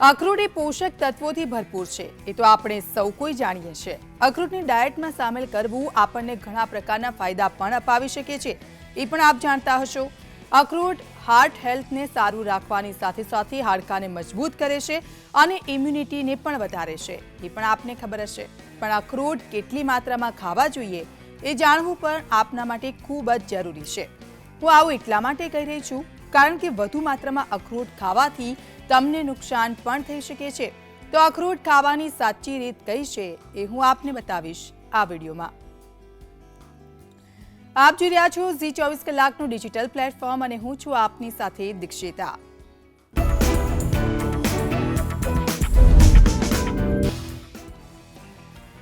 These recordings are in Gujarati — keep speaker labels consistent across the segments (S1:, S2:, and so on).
S1: અખરોટ એ પોષક તત્વોથી ભરપૂર છે. એ તો આપણે સૌ કોઈ જાણીએ છીએ. અખરોટને ડાયટમાં સામેલ કરવું આપણને ઘણા પ્રકારના ફાયદા પણ અપાવી શકે છે. એ પણ આપ જાણતા હશો. અખરોટ હાર્ટ હેલ્થને સારું રાખવાની સાથે સાથે હાડકાને મજબૂત કરે છે અને ઇમ્યુનિટીને પણ વધારે છે. એ પણ આપને ખબર હશે. પણ અખરોટ કેટલી માત્રામાં ખાવા જોઈએ એ જાણવું પણ આપના માટે ખૂબ જ જરૂરી છે. હું આવું એટલા માટે કહી રહી છું, કારણ કે વધુ માત્રામાં અખરોટ ખાવાથી તમને નુકસાન પણ થઈ શકે છે. તો અખરોટ ખાવાની સાચી રીત કઈ છે એ હું આપને બતાવીશ આ વિડીયોમાં. આપ જોઈ રહ્યા છો ઝી ચોવીસ કલાકનું ડિજિટલ પ્લેટફોર્મ અને હું છું આપની સાથે દીક્ષિતા.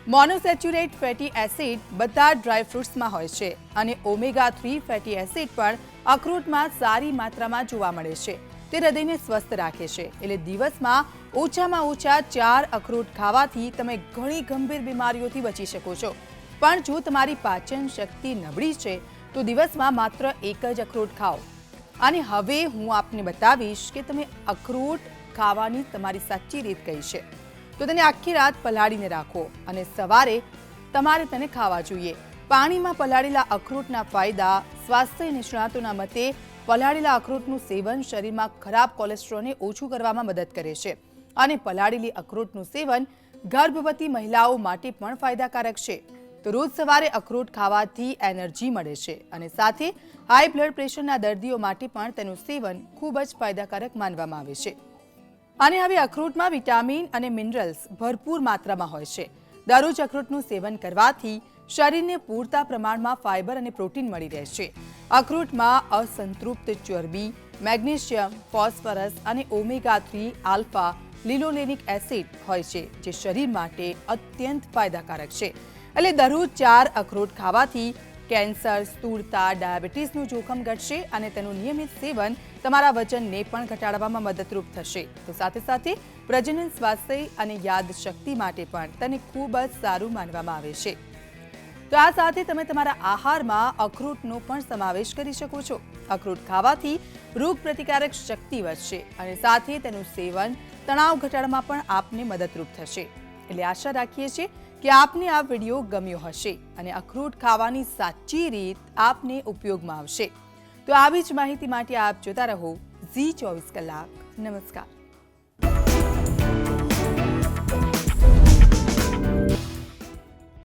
S1: મોનોસેચ્યુરેટ ફેટી એસિડ બધા ડ્રાય ફ્રૂટ્સમાં હોય છે અને ઓમેગા થ્રી ફેટી એસિડ પણ અખરોટમાં સારી માત્રામાં જોવા મળે છે. તે હૃદયને સ્વસ્થ રાખે છે. એટલે દિવસમાં ઓછામાં ઓછા ચાર અખરોટ ખાવાથી તમે ઘણી ગંભીર બીમારીઓથી બચી શકો છો. પણ જો તમારી પાચન શક્તિ નબળી છે, તો દિવસમાં માત્ર એક જ અખરોટ ખાઓ. અને હવે હું આપને બતાવીશ કે તમે અખરોટ ખાવાની તમારી સાચી રીત કઈ છે. તો તેને આખી રાત પલાળીને રાખો અને સવારે તમારે તેને ખાવા જોઈએ. પાણીમાં પલાળેલા અખરોટના ફાયદા, સ્વાસ્થ્ય નિષ્ણાતોના મતે પલાળેલા અખરોટનું સેવન શરીરમાં ખરાબ કોલેસ્ટ્રોલને ઓછું કરવામાં મદદ કરે છે. અને પલાળેલી અખરોટનું સેવન ગર્ભવતી મહિલાઓ માટે પણ ફાયદાકારક છે. તો રોજ સવારે અખરોટ ખાવાથી એનર્જી મળે છે અને સાથે હાઈ બ્લડ પ્રેશરના દર્દીઓ માટે પણ તેનું સેવન ખૂબ જ ફાયદાકારક માનવામાં આવે છે. અને હવે અખરોટમાં વિટામિન અને મિનરલ્સ ભરપૂર માત્રામાં હોય છે. દરરોજ અખરોટનું સેવન કરવાથી શરીરને પૂરતા પ્રમાણમાં ફાઇબર અને પ્રોટીન મળી રહે છે. અખરોટમાં અસંતૃપ્ત ચરબી, મેગ્નેશિયમ, ફોસ્ફરસ અને omega three alpha linolenic acid હોય છે, જે શરીર માટે અત્યંત ફાયદાકારક છે. એટલે દરરોજ ચાર અખરોટ ખાવાથી કેન્સર, સ્થૂળતા, ડાયાબિટીસનું જોખમ ઘટશે અને તેનું નિયમિત સેવન તમારા વજનને પણ ઘટાડવામાં મદદરૂપ થશે. તો સાથે સાથે પ્રજનન સ્વાસ્થ્ય અને યાદશક્તિ માટે પણ તેને ખૂબ જ સારું માનવામાં આવે છે. તો આ સાથે તમે તમારા આહારમાં અખરોટનો પણ સમાવેશ કરી શકો છો. અખરોટ ખાવાથી રોગ પ્રતિકારક શક્તિ વધશે અને સાથે તેનું સેવન તણાવ ઘટાડવામાં પણ આપને મદદરૂપ થશે. એટલે આશા રાખીએ છીએ કે આપને આ વીડિયો ગમ્યો હશે અને અખરોટ ખાવાની સાચી રીત આપને ઉપયોગમાં આવશે. તો આવી જ માહિતી માટે આપ જોતા રહો ઝી ચોવીસ કલાક. નમસ્કાર.